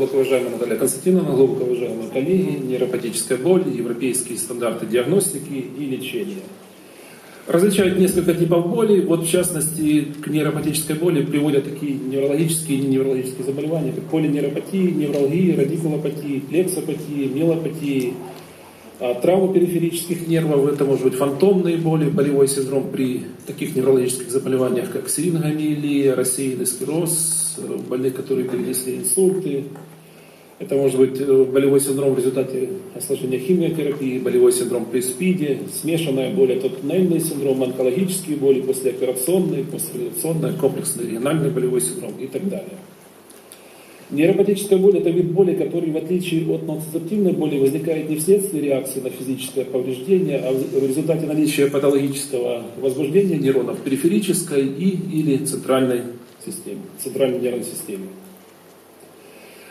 глубоко уважаемая Наталья Константиновна, глубоко уважаемые коллеги, нейропатическая боль, европейские стандарты диагностики и лечения. Различают несколько типов боли, вот в частности к нейропатической боли приводят такие неврологические и неврологические заболевания, как полинейропатии, невралгии, радикулопатии, плексопатии, мелопатии, а, травмы периферических нервов, это может быть фантомные боли, болевой синдром при таких неврологических заболеваниях, как сирингомиелия, рассеянный склероз, больных, которые перенесли инсульты. Это может быть э, болевой синдром в результате осложнения химиотерапии, болевой синдром при СПИДе, смешанная боль, это туннельный синдром, онкологические боли, послеоперационные, послеоперационная, комплексный региональный болевой синдром и так далее. Нейропатическая боль – это вид боли, который, в отличие от ноцитептивной боли, возникает не вследствие реакции на физическое повреждение, а в результате наличия патологического возбуждения нейронов периферической и или центральной системе, центральной нервной системе.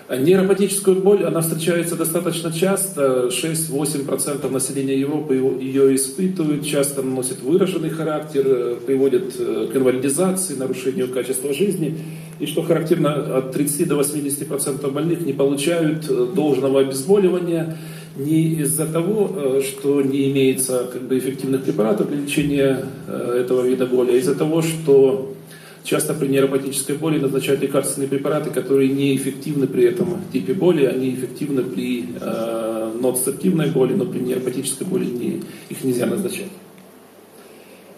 Нейропатическую боль, она встречается достаточно часто, 6-8% населения Европы ее испытывают, часто носит выраженный характер, приводит к инвалидизации, нарушению качества жизни. И что характерно, от 30 до 80% больных не получают должного обезболивания не из-за того, что не имеется как бы, эффективных препаратов для лечения этого вида боли, а из-за того, что Часто при нейропатической боли назначают лекарственные препараты, которые неэффективны при этом типе боли, они эффективны при э, ноцептивной боли, но при нейропатической боли не, их нельзя назначать.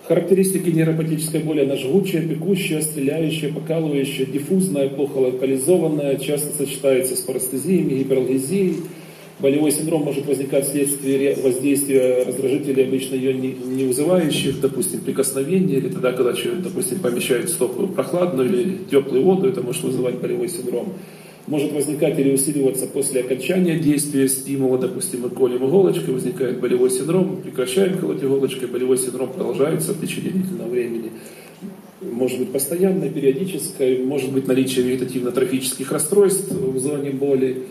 Характеристики нейропатической боли, она жгучая, пекущая, стреляющая, покалывающая, диффузная, плохо локализованная, часто сочетается с парестезиями, гипералгезией, Болевой синдром может возникать вследствие воздействия раздражителей, обычно ее не, не вызывающих, допустим, прикосновения, или тогда, когда человек, допустим, помещает в стопку прохладную или теплую воду, это может вызывать болевой синдром. Может возникать или усиливаться после окончания действия стимула, допустим, мы колем иголочкой, возникает болевой синдром, прекращаем колоть иголочкой, болевой синдром продолжается в течение длительного времени может быть постоянной, периодической, может быть наличие вегетативно-трофических расстройств в зоне боли,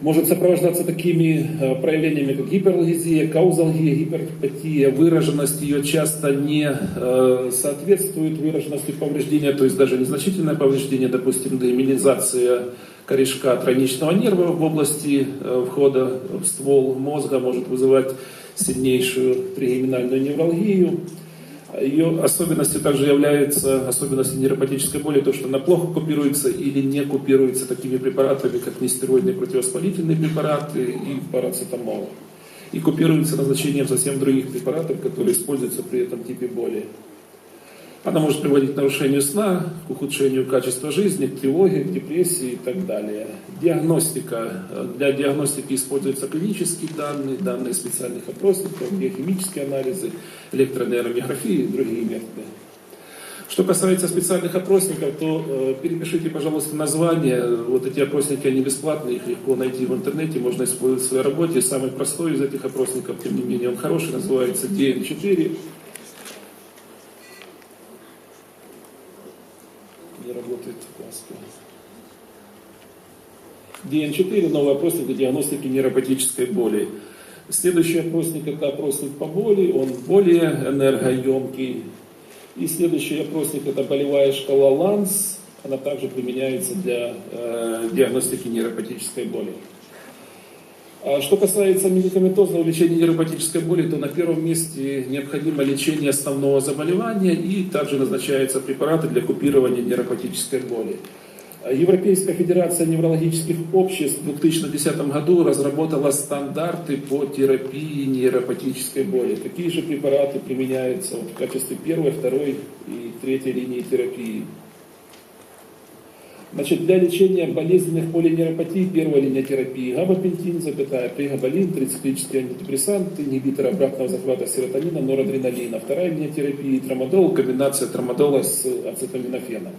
может сопровождаться такими э, проявлениями, как гиперлогезия, каузалгия, гипертопатия. Выраженность ее часто не э, соответствует выраженности повреждения, то есть даже незначительное повреждение, допустим, демилизация корешка тройничного нерва в области э, входа в ствол мозга может вызывать сильнейшую тригеминальную невралгию. Ее особенностью также является особенностью нейропатической боли, то, что она плохо купируется или не купируется такими препаратами, как нестероидные противовоспалительные препараты и парацетамол. И купируется назначением совсем других препаратов, которые используются при этом типе боли. Она может приводить к нарушению сна, к ухудшению качества жизни, к тревоге, к депрессии и так далее. Диагностика. Для диагностики используются клинические данные, данные специальных опросников, биохимические анализы, электронейромиография и другие методы. Что касается специальных опросников, то э, перепишите, пожалуйста, название. Вот эти опросники, они бесплатные, их легко найти в интернете, можно использовать в своей работе. Самый простой из этих опросников, тем не менее, он хороший, называется DN4. Не работает классно. DN4 – новый опросник для диагностики нейропатической боли. Следующий опросник – это опросник по боли, он более энергоемкий. И следующий опросник – это болевая шкала ЛАНС, она также применяется для э, диагностики нейропатической боли. А что касается медикаментозного лечения нейропатической боли, то на первом месте необходимо лечение основного заболевания и также назначаются препараты для купирования нейропатической боли. Европейская федерация неврологических обществ в 2010 году разработала стандарты по терапии нейропатической боли. Какие же препараты применяются в качестве первой, второй и третьей линии терапии? Значит, для лечения болезненных полинейропатий первая линия терапии габапентин, запятая, пригабалин, трициклические антидепрессанты, ингибитор обратного захвата серотонина, норадреналина. Вторая линия терапии трамадол, комбинация трамадола с ацетаминофеном.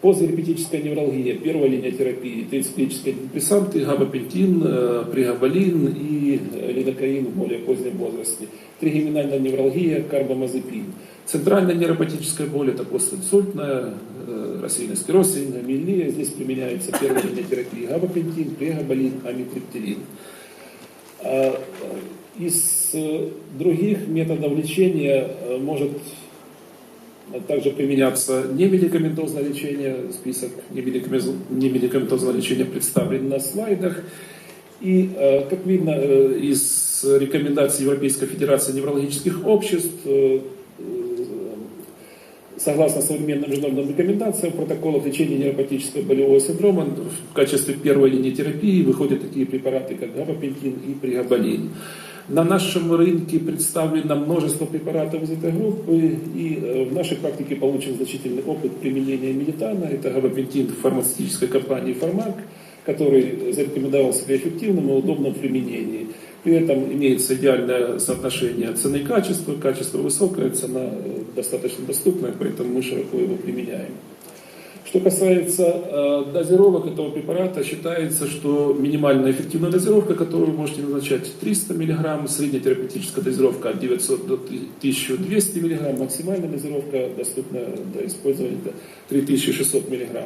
Позаэрпетическая невралгия, первая линия терапии, трициклические антидепрессанты, габапентин, э, пригабалин и лидокаин в более позднем возрасте. Тригеминальная невралгия, карбамазепин. Центральная нейропатическая боль – это постинсультная, э, рассеянный склероз, амилия. Здесь применяется первая линия терапии габапентин, прегабалин, амитриптилин. А, э, из э, других методов лечения может также применяться немедикаментозное лечение, список немедикаментозного лечения представлен на слайдах. И, э, как видно э, из рекомендаций Европейской Федерации неврологических обществ, э, согласно современным международным рекомендациям, в протоколах лечения нейропатического болевого синдрома в качестве первой линии терапии выходят такие препараты, как габапентин и пригабалин. На нашем рынке представлено множество препаратов из этой группы, и в нашей практике получен значительный опыт применения медитана. Это габапентин фармацевтической компании «Фармак», который зарекомендовал себя эффективным и удобным в применении. При этом имеется идеальное соотношение цены и качества. Качество высокое, цена э, достаточно доступная, поэтому мы широко его применяем. Что касается э, дозировок этого препарата, считается, что минимальная эффективная дозировка, которую вы можете назначать 300 мг, средняя терапевтическая дозировка от 900 до 1200 мг, максимальная дозировка, доступная для использования, 3600 мг.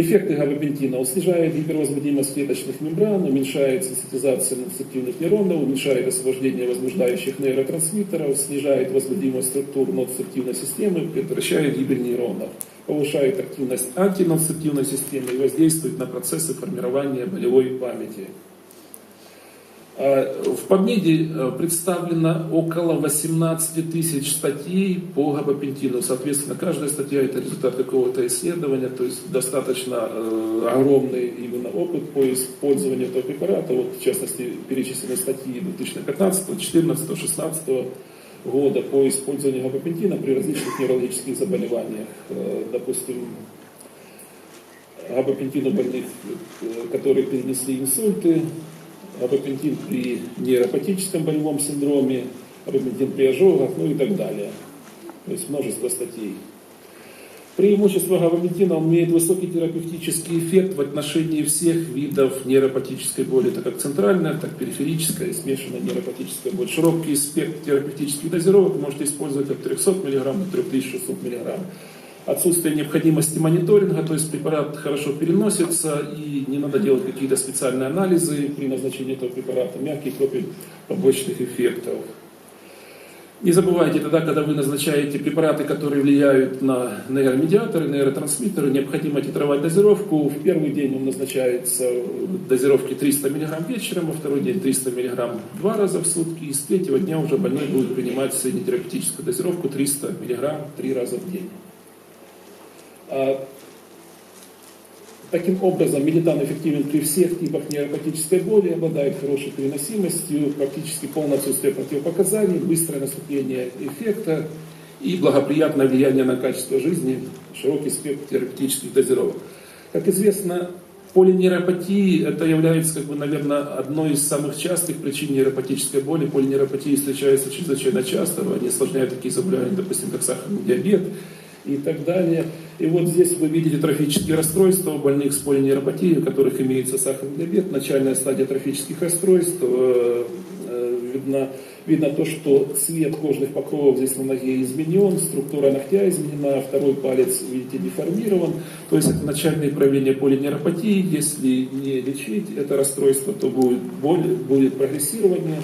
Эффекты габапентина снижает гипервозбудимость клеточных мембран, уменьшает сенситизацию нацептивных нейронов, уменьшает освобождение возбуждающих нейротрансмиттеров, снижает возбудимость структур ноцептивной системы, прекращает гибель нейронов, повышает активность антиноцептивной системы и воздействует на процессы формирования болевой памяти. А, в PubMed э, представлено около 18 тысяч статей по габапентину. Соответственно, каждая статья это результат какого-то исследования, то есть достаточно э, огромный именно опыт по использованию этого препарата. Вот, в частности, перечислены статьи 2015, 2014, 2016 года по использованию габапентина при различных неврологических заболеваниях. Э, допустим, габапентину больных, которые перенесли инсульты, апопентин при нейропатическом болевом синдроме, апопентин при ожогах, ну и так далее. То есть множество статей. Преимущество габапентина, имеет высокий терапевтический эффект в отношении всех видов нейропатической боли, так как центральная, так периферическая смешанная нейропатическая боль. Широкий спектр терапевтических дозировок можете использовать от 300 мг до 3600 мг отсутствие необходимости мониторинга, то есть препарат хорошо переносится и не надо делать какие-то специальные анализы при назначении этого препарата, мягкий профиль побочных эффектов. Не забывайте тогда, когда вы назначаете препараты, которые влияют на нейромедиаторы, нейротрансмиттеры, необходимо титровать дозировку. В первый день он назначается дозировки 300 мг вечером, во второй день 300 мг два раза в сутки, и с третьего дня уже больной будет принимать среднетерапевтическую дозировку 300 мг три раза в день. А, таким образом, мелитан эффективен при всех типах нейропатической боли, обладает хорошей переносимостью, практически полное отсутствие противопоказаний, быстрое наступление эффекта и благоприятное влияние на качество жизни, широкий спектр терапевтических дозировок. Как известно, полинейропатии это является, как бы, наверное, одной из самых частых причин нейропатической боли. Полинейропатии встречаются чрезвычайно часто, они осложняют такие заболевания, допустим, как сахарный диабет, и так далее. И вот здесь вы видите трофические расстройства у больных с полинейропатией, у которых имеется сахарный диабет, начальная стадия трофических расстройств. Э, э, видно, видно то, что цвет кожных покровов здесь на ноге изменен, структура ногтя изменена, второй палец, видите, деформирован. То есть это начальные проявления полинейропатии. Если не лечить это расстройство, то будет боль, будет прогрессирование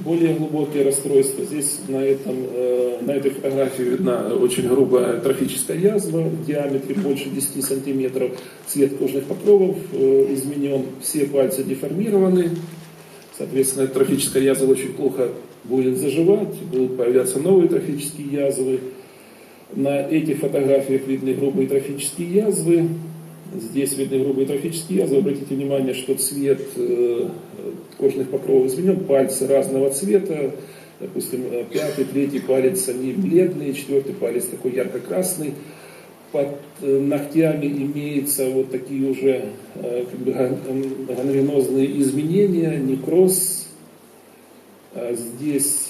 более глубокие расстройства. Здесь на, этом, э, на этой фотографии видна очень грубая трофическая язва в диаметре больше 10 сантиметров. Цвет кожных покровов э, изменен, все пальцы деформированы. Соответственно, трофическая язва очень плохо будет заживать, будут появляться новые трофические язвы. На этих фотографиях видны грубые трофические язвы. Здесь видны грубые трофические язвы. Обратите внимание, что цвет э, кожных покровов изменен, пальцы разного цвета, допустим, пятый, третий палец, они бледные, четвертый палец такой ярко-красный, под э, ногтями имеются вот такие уже э, как бы, гангренозные изменения, некроз. А здесь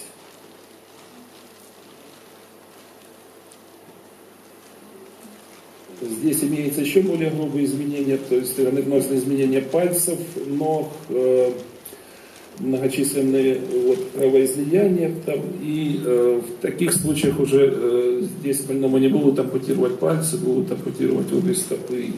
Здесь имеется еще более грубые изменения, то есть гангренозные изменения пальцев, ног, э, многочисленные вот, кровоизлияния. Там, и э, в таких случаях уже э, здесь больному не будут ампутировать пальцы, будут ампутировать обе стопы.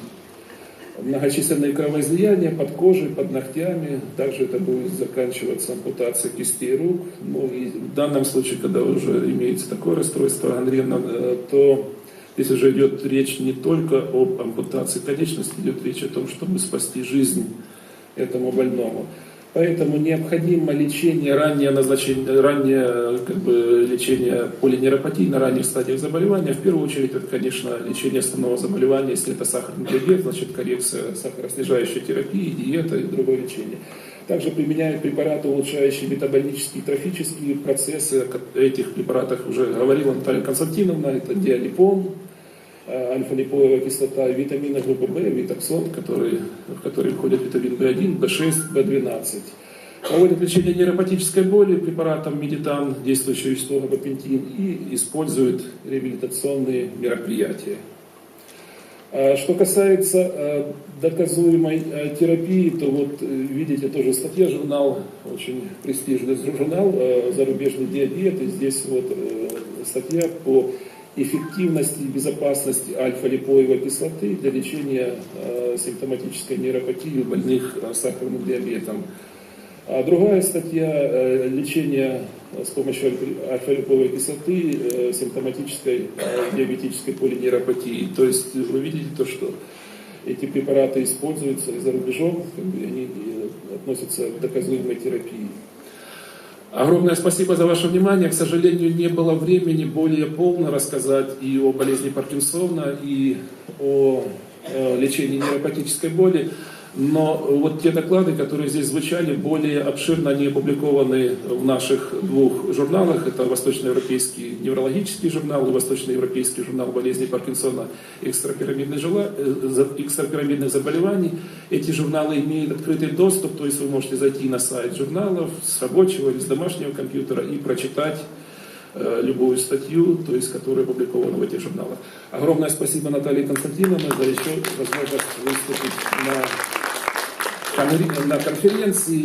многочисленные кровоизлияния под кожей, под ногтями. Также это будет заканчиваться ампутацией кистей рук. Ну и в данном случае, когда уже имеется такое расстройство гангрена, э, то здесь уже идет речь не только об ампутации конечности, идет речь о том, чтобы спасти жизнь этому больному. Поэтому необходимо лечение, раннее назначение, раннее как бы, лечение полинейропатии на ранних стадиях заболевания. В первую очередь, это, конечно, лечение основного заболевания. Если это сахарный диабет, значит коррекция сахароснижающей терапии, диета и другое лечение. Также применяют препараты, улучшающие метаболические и трофические процессы. О этих препаратах уже говорила Наталья Константиновна. Это диалипон, альфа-липоевая кислота, витамины группы В, витаксон, который, в который входят витамин В1, В6, В12. Проводят лечение нейропатической боли препаратом медитан, действующий истога габапентин, и используют реабилитационные мероприятия. А что касается э, доказуемой э, терапии, то вот видите тоже статья, журнал, очень престижный журнал «Зарубежный диабет», и здесь вот статья по эффективности и безопасности альфа-липоевой кислоты для лечения э, симптоматической нейропатии у больных э, сахарным диабетом. А другая статья э, лечение с помощью альфа-липоевой кислоты симптоматической диабетической полинейропатии. То есть вы видите то, что эти препараты используются и за рубежом, они э, относятся к доказуемой терапии. Огромное спасибо за ваше внимание. К сожалению, не было времени более полно рассказать и о болезни Паркинсона, и о э, лечении нейропатической боли. Но вот те доклады, которые здесь звучали, более обширно они опубликованы в наших двух журналах. Это Восточноевропейский неврологический журнал и Восточноевропейский журнал болезней Паркинсона жила... Э, экстрапирамидных заболеваний. Эти журналы имеют открытый доступ, то есть вы можете зайти на сайт журналов с рабочего или с домашнего компьютера и прочитать э, любую статью, то есть, которая опубликована в этих журналах. Огромное спасибо Наталье Константиновне за еще возможность выступить на на конференции